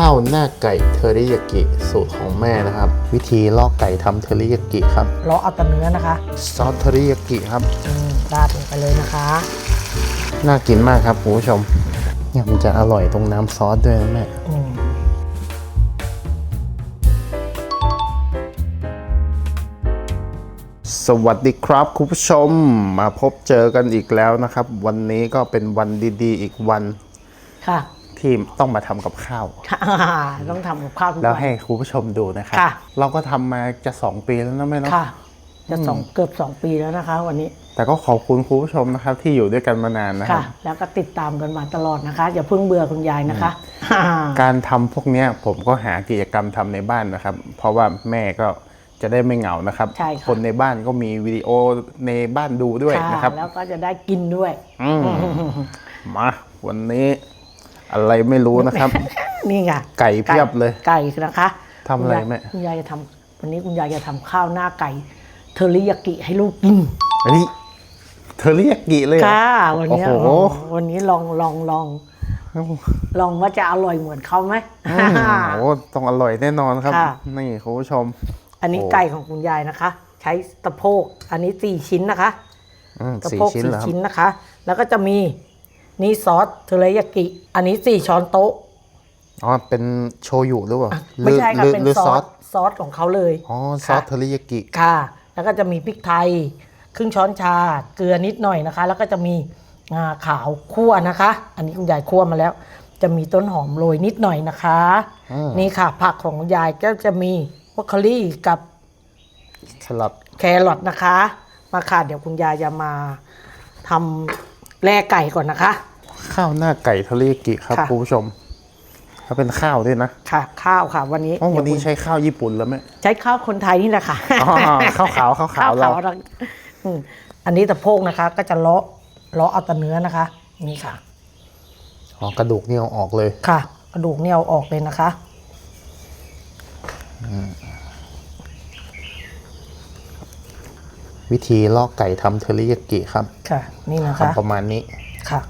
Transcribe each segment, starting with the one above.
ข้าวหน้าไก่เทอริยากิสูตรของแม่นะครับ วิธีลอกไก่ทำเทอริยากิครับเราเอาแต่เนื้อนะคะซอสเทอริยากิครับอืมราดลงไปเลยนะคะ น่ากินมากครับคุณผู้ชมเนี่ยมันจะอร่อยตรงน้ำซอสด้วยนะแม่อืมสวัสดีครับคุณผู้ชมมาพบเจอกันอีกแล้วนะครับ วันนี้ก็เป็นวันดีๆ อีกวันค่ะ ที่ต้องมาทำกับข้าว ต้องทำกับข้าวทุกแล้ววันให้คุณผู้ชมดูนะครับค่ะ เราก็ทำมาจะสองปีแล้วนะแม่เนาะค่ะ จะสองเกือบสองปีแล้วนะคะ วันนี้แต่ก็ขอบคุณคุณผู้ชมนะครับ ที่อยู่ด้วยกันมานานนะครัค่ะบแล้วก็ติดตามกันมาตลอดนะคะอย่าเพิ่งเบื่อคุณยายนะคะการทำพวกเนี้ยผมก็หากิจกรรมทำในบ้านนะครับ เพราะว่าแม่ก็จะได้ไม่เหงานะครับ ใช่ค่ะคนในบ้านก็มีวิดีโอในบ้านดูด้วยค่ะนะครับ แล้วก็จะได้กินด้วย อืมมาวันนี้ อะไรไม่รู้นะครับ นี่ไงไก่เพียบเลย ไก่นะคะทำอะไรแม่คุณยายจะทำวันนี้คุณยายจะทำข้าวหน้าไก่ เทอริยากิให้ลูกกินอันนี้เธอเรียกกี่เลยเหรอค่ะวันนี้โอ้โหวันนี้ลองลองลองลองว่าจะอร่อยเหมือนเขาไหมอืมโอ้ต้องอร่อยแน่นอนครับค่ะนี่คุณผู้ชม อันนี้โอ้ไก่ของคุณยายนะคะ ใช้สะโพก อันนี้สี่ชิ้นนะคะอืมสะสี่โพกชิ้นสี่เหรอครับชิ้นนะคะ แล้วก็จะมี นี่ซอสเทอริยากิ อันนี้สี่ช้อนโต๊ะอ๋อเป็นโชยุหรือเปล่าไม่ใช่ค่ะหรือเป็นหรือซซออสสซอสของเขาเลยอ๋อซอค่ะสเทอริยากิค่ะ แล้วก็จะมีพริกไทย ครึ่งช้อนชาเกลือนิดหน่อยนะคะ แล้วก็จะมีงาขาวคั่วนะคะ อันนี้คุณยายคั่วมาแล้ว จะมีต้นหอมโรยนิดหน่อยนะคะ นี่ค่ะ ผักของคุณยายก็จะมีวอคคลี่กับสลัดแครอทนะคะ มาค่ะเดี๋ยวคุณยายจะมาทำ แล่ไก่ก่อนนะคะ ข้าวหน้าไก่เทอริยากิครับค่ะ คุณผู้ชมถ้าเป็นข้าวด้วยนะค่ะ ข้าวค่ะ วันนี้อ๋อวันนี้เดี๋ยคุณใช้ข้าวญี่ปุ่นแล้วไหม ใช้ข้าวคนไทยนี่แหละค่ะอ๋อข้าวขาวข้าวขาวเรา เราอืมอันนี้ตะโพกนะคะ ก็จะเลาะเลาะเอาแต่เนื้อนะคะ นี่ค่ะ อ๋อกระดูกนี่เอาออกเลย ค่ะ กระดูกเนี่ยเอาออกเลยนะคะ วิธีลอกไก่ทำเทอริยากิครับ ค่ะ นี่นะคะทำประมาณนี้ค่ะ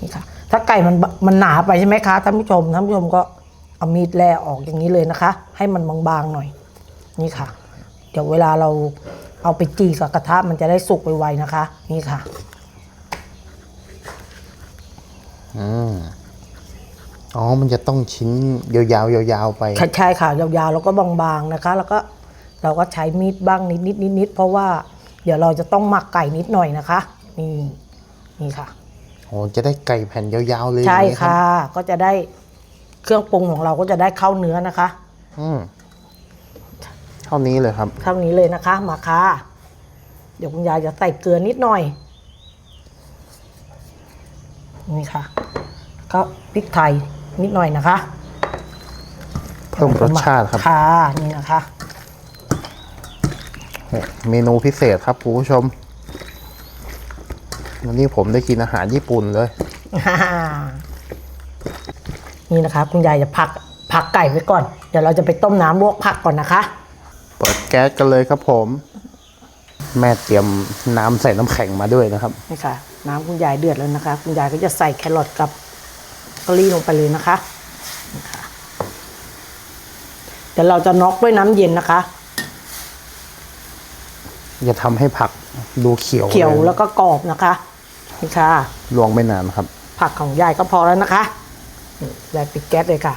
นี่ค่ะ ถ้าไก่มันบมันหนาไปใช่ไหมคะท่านผู้ชมท่านผู้ชมก็เอามีดแล่ออกอย่างนี้เลยนะคะ ให้มันบางๆหน่อย นี่ค่ะ เดี๋ยวเวลาเราเอาไปจีกับกระทะมันจะได้สุกไวๆนะคะ นี่ค่ะอ๋ อ มันจะต้องชิ้นยาวๆยาวๆไปใช่ใช่ค่ะยาวๆแล้วก็บางๆนะคะ แล้วก็เราก็ใช้มีดบ้างนิดนิดนิดนิดเพราะว่าเดี๋ยวเราจะต้องหมักไก่นิดหน่อยนะคะ นี่นี่ค่ะโอ้จะได้ไก่แผ่นยาวๆเลยใช่อย่างนี้รับค่ะ ก็จะได้เครื่องปรุงของเราก็จะได้เข้าเนื้อนะคะ อืมเท่านี้เลยครับ เท่านี้เลยนะคะ มาค่ะ เดี๋ยวคุณยายจะใส่เกลือนิดหน่อย นี่ค่ะ ก็พริกไทย นิดหน่อยนะคะเพิ่มรสชาติครับค่ะนี่นะคะเมนูพิเศษครับคุณผู้ชมวันนี้ผมได้กินอาหารญี่ปุ่นเลยนี่นะคะ คุณยายจะพักพักไก่ไว้ก่อน เดี๋ยวเราจะไปต้มน้ำลวกผักก่อนนะคะ เปิดแก๊สกันเลยครับผม แม่เตรียมน้ำใส่น้ำแข็งมาด้วยนะครับนี่ค่ะ น้ำคุณยายเดือดแล้วนะคะ คุณยายก็จะใส่แครอทกับ กะหรี่ลงไปเลยนะคะนี่ค่ะเดี๋ยวเราจะน็อกด้วยน้ำเย็นนะคะจะทำให้ผักดูเขียวเขียวลแล้วก็กรอบนะคะนี่ค่ะลวงไม่นานครับ ผักของยายก็พอแล้วนะคะนี่ยายปิดแก๊สเลยค่ะ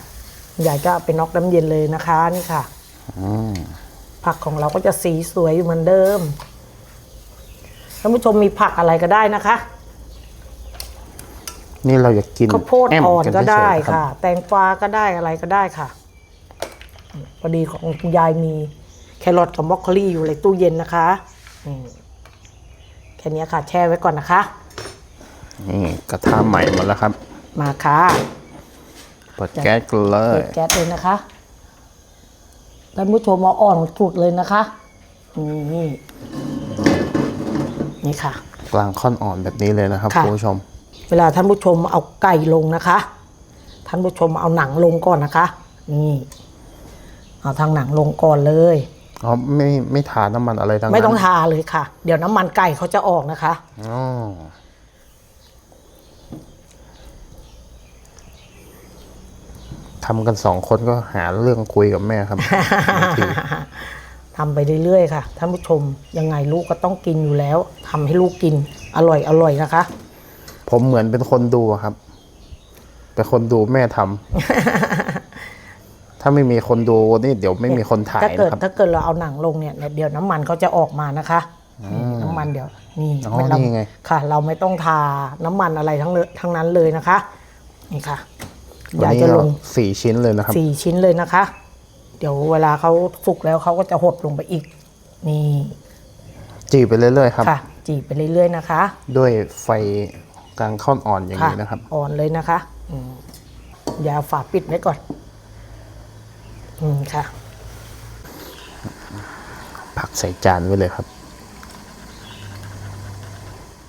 คุณยายก็เอาไปน็อกน้ำเย็นเลยนะคะนี่ค่ะอืมผักของเราก็จะสีสวยอยู่เหมือนเดิมท่านผู้ชมมีผักอะไรก็ได้นะคะ นี่เราอยากกินข้าวโพดแมอ่อนนก็ได้เฉยๆรับค่ะ แตงกวาก็ได้อะไรก็ได้ค่ะพอดีของคุณยายมีแครอทกับบรอกโคลีอยู่ในตู้เย็นนะคะอืมแค่นี้ค่ะ แช่ไว้ก่อนนะคะ นี่กระทะใหม่หมดแล้วครับ มาค่ะเปิดแก๊สกันเลเปิยดแก๊สเลยนะคะท่านผู้ชมเอาอ่อนสุดเลยนะคะนี่นี่ค่ะ กลางค่อนอ่อนแบบนี้เลยนะครับค่ะคุณผู้ชม เวลาท่านผู้ชมเอาไก่ลงนะคะ ท่านผู้ชมเอาหนังลงก่อนนะคะ นี่ เอาทางหนังลงก่อนเลย อ๋อไม่ไม่ทาน้ำมันอะไรทั้งนั้นไม่ต้องทาเลยค่ะ เดี๋ยวน้ำมันไก่เขาจะออกนะคะ อ๋อทำกันสองคนก็หาเรื่องคุยกับแม่ครับที ทำไปเรื่อยๆค่ะ ท่านผู้ชมยังไงลูกก็ต้องกินอยู่แล้วทำให้ลูกกินอร่อยอร่อยนะคะ ผมเหมือนเป็นคนดูอะครับ เป็นคนดูแม่ทำถ้าไม่มีคนดูนี่เดี๋ยวไม่มีคนถ่ายถ้าเกิดนะครับถ้าเกิดเราเอาหนังลงเนี่ยเดี๋ยวน้ำมันเขาจะออกมานะคะนี่น้ำมันเดี๋ยวนี่อ๋อไม่เรานี่ไงค่ะ เราไม่ต้องทาน้ำมันอะไรทั้งเลยทั้งนั้นเลยนะคะ นี่ค่ะวันยายนี้จะลเรางสี่ชิ้นเลยนะครับสี่ชิ้นเลยนะคะ เดี๋ยวเวลาเขาสุกแล้วเขาก็จะหดลงไปอีก นี่จีบไปเรื่อยๆครับค่ะจีบไปเรื่อยๆนะคะ ด้วยไฟ กลางค่อนอ่อนอย่างนี้นะครับ อ่อนเลยนะคะอืมอย่าฝาปิดไว้ก่อน อืมค่ะ ผักใส่จานไว้เลยครับ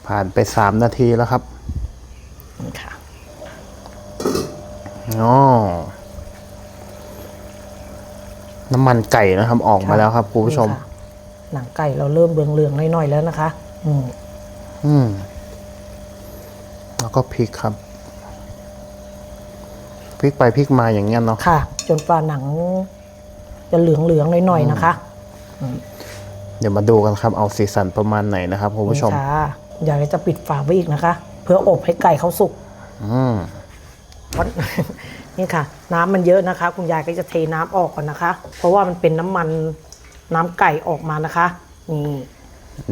ผ่านไปสามนาทีแล้วครับนี่ค่ะอ๋อน้ำมันไก่นะครับ ออกมาแล้วครับคุณผู้ชมนี่ค่ะหนังไก่เราเริ่มเบืองเหลืองๆหน่อยๆแล้วนะคะ อืม อืม แล้วก็พริกครับพริกไปพริกมาอย่างเงี้ยเนาะค่ะ จนปลาหนัง จะเหลืองๆหน่อยๆนะคะเดี๋ยวมาดูกันครับเอาสีสันประมาณไหนนะครับคุณผู้ชมนี่ค่ะอยากจะปิดฝาไว้อีกนะคะ เพื่ออบให้ไก่เขาสุกอืมเพราะนี่ค่ะ น้ำมันเยอะนะคะ คุณยายก็จะเทน้ำออกก่อนนะคะ เพราะว่ามันเป็นน้ำมันน้ำไก่ออกมานะคะ นี่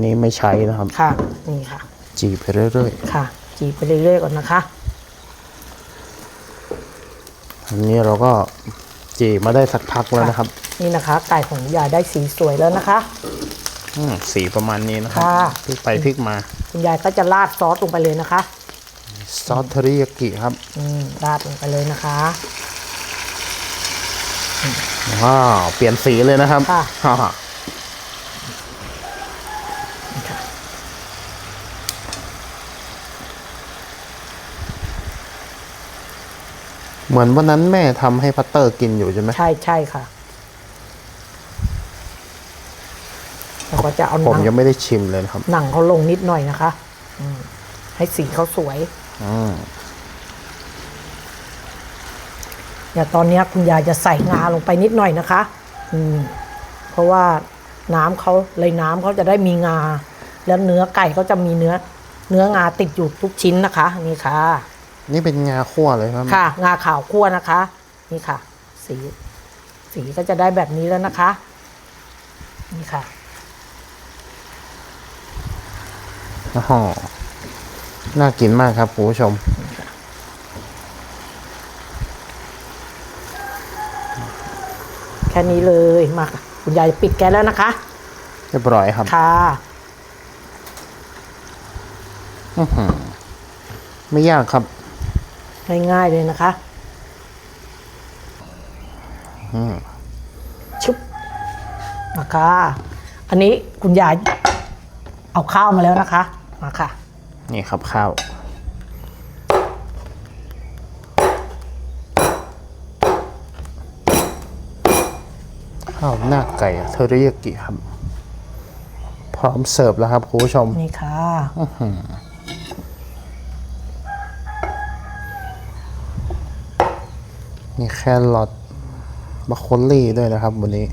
นี่ไม่ใช้นะครับ ค่ะ นี่ค่ะ จีบไปเรื่อยค่ะ จีบไปเรื่อยๆก่อนนะคะๆอันนี้เราก็จีบมาได้สักพักแล้วนะครับ นี่นะคะ ไก่ของยายได้สีสวยแล้วนะคะอืมสีประมาณนี้นะครับค่ะพริกไปพริกมา คุณยายก็จะราดซอสลงไปเลยนะคะ ซอสเทอริยากิครับอืมราดลงไปเลยนะคะ ว้าวเปลี่ยนสีเลยนะครับค่ะ ฮ่าฮ่า นี่ค่ะ เหมือนวันนั้นแม่ทำให้พัตเตอร์กินอยู่ใช่ไหมใช่ใช่ค่ะเราก็จะเอาหผมนังยังไม่ได้ชิมเลยนะครับ หนังเขาลงนิดหน่อยนะคะอืมให้สีเขาสวย อืมอย่าตอนเนี้ยคุณยายจะใส่งาลงไปนิดหน่อยนะคะ อืม เพราะว่าน้ำเขาเลยน้ำเขาจะได้มีงา แล้วเนื้อไก่เขาจะมีเนื้อ เนื้องาติดอยู่ทุกชิ้นนะคะ นี่ค่ะ นี่เป็นงาคั่วเลยครับค่ะ งาขาวคั่วนะคะ นี่ค่ะ สี สีก็จะได้แบบนี้แล้วนะคะ นี่ค่ะอ๋อน่ากินมากครับคุณผู้ชม แค่นี้เลยมาค่ะคุณยายปิดแก๊สแล้วนะคะ เรียบร้อยครับค่ะไม่ยากครับ ง่ายๆเลยนะคะชุบมาค่ะอันนี้คุณยายเอาข้าวมาแล้วนะคะ มาค่ะ นี่ครับข้าวข้าวหน้าไก่เทอริยากิครับ พร้อมเสิร์ฟแล้วครับคุณผู้ชม นี่ค่ะ มีแครอทบรอกโคลี่ด้วยนะครับวันนี้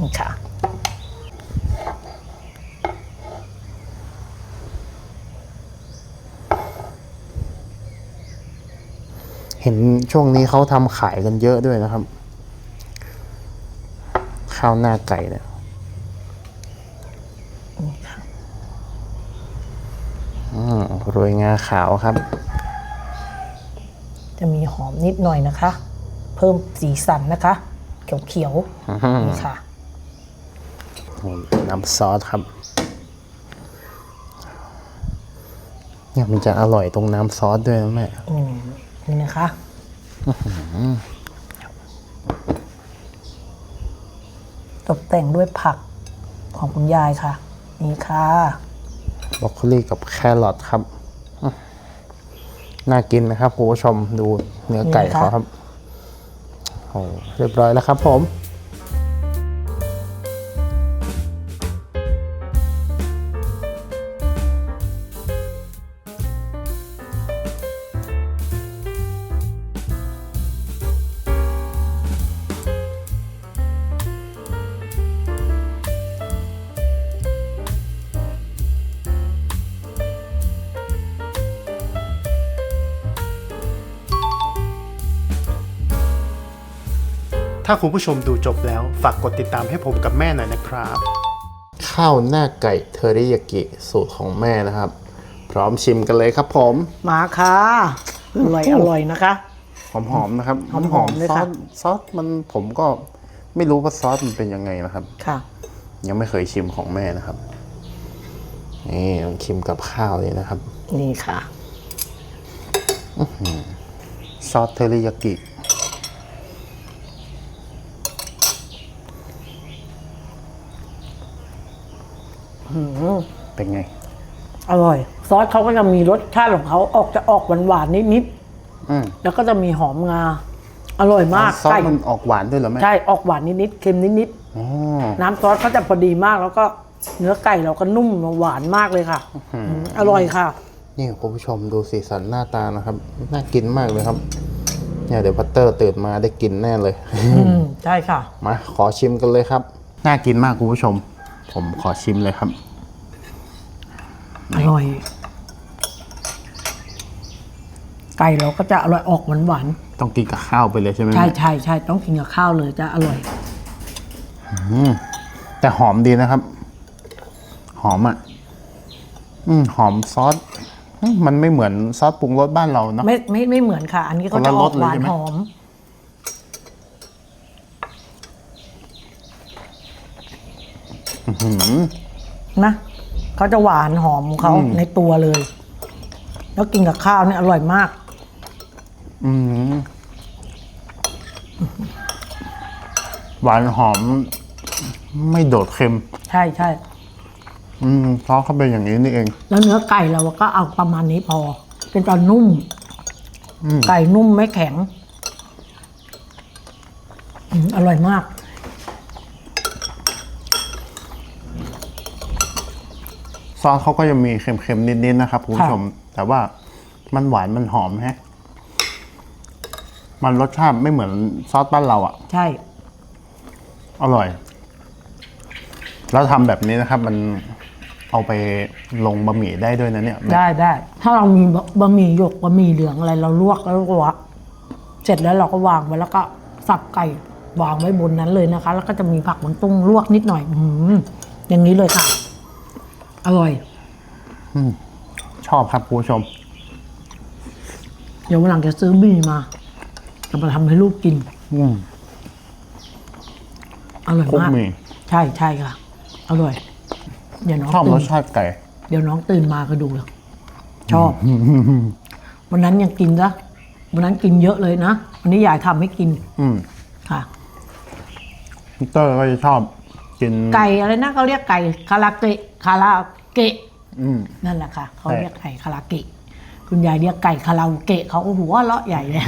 นี่ค่ะ เห็นช่วงนี้เขาทำขายกันเยอะด้วยนะครับ ข้าวหน้าไก่เนี่ยอืมโรยงาขาวครับจะมี หอมนิดหน่อยนะคะ เพิ่มสีสันนะคะ เขียวๆนี่ค่ะน้ำซอสครับเนี่ยมันจะอร่อยตรงน้ำซอสด้วยนะแม่อืมนี่นะคะตกแต่งด้วยผักของคุณยายค่ะ นี่ค่ะบรอกโคลีกับแครอทครับอื้อ น่ากินนะครับคุณผู้ชมดูเนื้อไก่นี่นะคะเขาครับโอ้เรียบร้อยแล้วครับผม ถ้าคุณผู้ชมดูจบแล้ว ฝากกดติดตามให้ผมกับแม่หน่อยนะครับ ข้าวหน้าไก่เทอริยากิสูตรของแม่นะครับ พร้อมชิมกันเลยครับผม มาค่ะอร่อยอร่อยนะคะ หอมๆนะครับหอมๆเลยซอค่ะ สซอสมันผมก็ไม่รู้ว่าซอสมันเป็นยังไงนะครับ ค่ะ ยังไม่เคยชิมของแม่นะครับ นี่ต้องชิมกับข้าวเลยนะครับ นี่ค่ะ ซอสเทอริยากิ เป็นไง อร่อย ซอสเขาก็จะมีรสชาติของเขาออกจะออกหวานๆนิดอืมๆแล้วก็จะมีหอมงา อร่อยมากซอสไก่มันออกหวานด้วยเหรอแม่ใช่ออกหวานนิดๆเค็มนิดอ๋อๆน้ำซอสเขาจะพอดีมากแล้วก็เนื้อไก่เราก็นุ่มหวานมากเลยค่ะอืมอร่อยค่ะ นี่คุณผู้ชมดูสีสันหน้าตานะครับ น่ากินมากเลยครับ เนี่ยเดี๋ยวพัตเตอร์ตื่นมาได้กินแน่เลย อืมใช่ค่ะ มาขอชิมกันเลยครับ น่ากินมากคุณผู้ชม ผมขอชิมเลยครับ อร่อย ไก่เราก็จะอร่อยออกหวานหวานต้องกินกับข้าวไปเลยใช่ไหมๆใช่แม่ใช่ใช่ต้องกินกับข้าวเลยจะอร่อยแต่หอมดีนะครับ หอมอะ อืมหอมซอสอืมมันไม่เหมือนซอสปรุงรสบ้านเราเนาะไม่ไม่ไม่เหมือนค่ะ อันนี้เขาคนจะละอรอสกเลยหวานใช่ไหม หอม นะเขาจะหวานหอมของเขาในตัวเลย แล้วกินกับข้าวเนี่ยอร่อยมาก อืมหวานหอม ไม่โดดเค็ม ใช่ใช่อืมซอสเขาเป็นอย่างนี้นี่เอง แล้วเนื้อไก่เราก็เอาประมาณนี้พอ เป็นตอนนุ่มไก่นุ่มไม่แข็งอืมอร่อยมาก ซอสเขาก็จะมีเค็มๆ นิดๆ นะครับคุณผู้ชม แต่ว่ามันหวานมันหอมแฮะ มันรสชาติไม่เหมือนซอสบ้านเราอะ่ะ ใช่ อร่อย แล้วทำแบบนี้นะครับ มันเอาไปลงบะหมี่ได้ด้วยนะเนี่ย ได้ได้ ถ้าเรามีบะบะหมี่หยกบะหมี่เหลืองอะไร เราลวกแล้วก็วะเสร็จแล้วเราก็วางไว้แล้วก็สับไก่วางไว้บนนั้นเลยนะคะ แล้วก็จะมีผักมันตุ้งลวกนิดหน่อย อืมอย่างนี้เลยค่ะ อร่อยชอบครับคุณผู้ชม เดี๋ยววันหลังจะซื้อหมี่มาจะมาทำให้ลูกกิน อืมอร่อยคลุกมากหมี่ใช่ใช่ค่ะ อร่อย เดี๋ยวน้องชอบรตื่สนชาติไก่ เดี๋ยวน้องตื่นมาก็ดูแล้วชอบ วันนั้นยังกินซะวันนั้นกินเยอะเลยนะ วันนี้ยายทำให้กินอืมค่ะ พีเตอร์ก็จะชอบ กินไก่อะไรนะเขาเรียกไก่คาราเกะคาราเกะอืม นั่นแหละค่ะเขาใช่เรียกไก่คาราเกะ คุณยายเรียกไก่คาราโอเกะเขาก็หัวเราะใหญ่เลย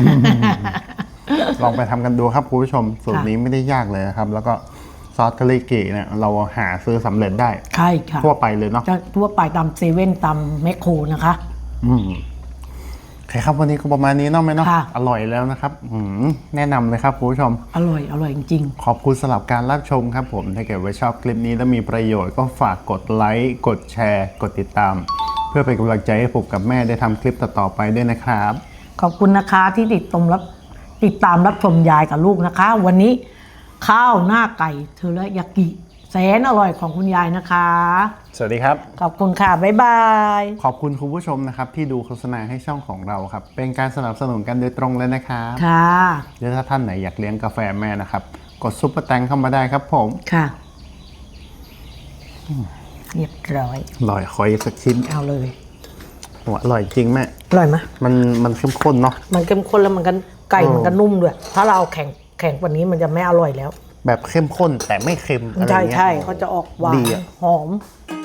ลองไปทำกันดูครับคุณผู้ชมสูตรค่ะ นี้ไม่ได้ยากเลยนะครับ แล้วก็ซอสเทริกิเนี่ยเราหาซื้อสำเร็จได้ ใช่ค่ะทั่วไปเลยเนาะจะทั่วไปตามเซเว่นตามแมคโครนะคะ อืม โอเคครับวันนี้ก็ประมาณนี้เนาะไหมเนาะค่ะ อร่อยแล้วนะครับอืมแนะนำเลยครับคุณผู้ชม อร่อย อร่อยจริง ขอบคุณสำหรับการรับชมครับผม ถ้าเกิดว่าชอบคลิปนี้และมีประโยชน์ก็ฝากกดไลค์กดแชร์ กดติดตาม เพื่อเป็นกำลังใจให้ผมกับแม่ได้ทำคลิปต่อๆไปด้วยนะครับ ๆ ขอบคุณนะคะที่ติดตามรับติดตามรับชมยายกับลูกนะคะ วันนี้ข้าวหน้าไก่เทอระยากิ แสนอร่อยของคุณยายนะคะ สวัสดีครับ ขอบคุณค่ะ บ๊ายบาย ขอบคุณคุณผู้ชมนะครับที่ดูโฆษณาให้ช่องของเราครับ เป็นการสนับสนุนกันโดยตรงเลยนะครับค่ะ เดี๋ยวถ้าท่านไหนอยากเลี้ยงกาแฟแม่นะครับ กดซุปเปอร์แตงเข้ามาได้ครับผมค่ะเรียบร้อย อร่อยขออีกสักชิ้นเอาเลยโอ้อร่อยจริงแม่ อร่อยไหมมันมันเข้มข้นเนาะ มันเข้มข้นแล้วมันกันไก่เออมันก็นุ่มด้วย ถ้าเราเอาแข็งแข็งกว่านี้มันจะไม่อร่อยแล้ว แบบเข้มข้นแต่ไม่เค็มอะไรใช่เงี้ยใช่เขาจะออกหวาดีนอะ หอมอ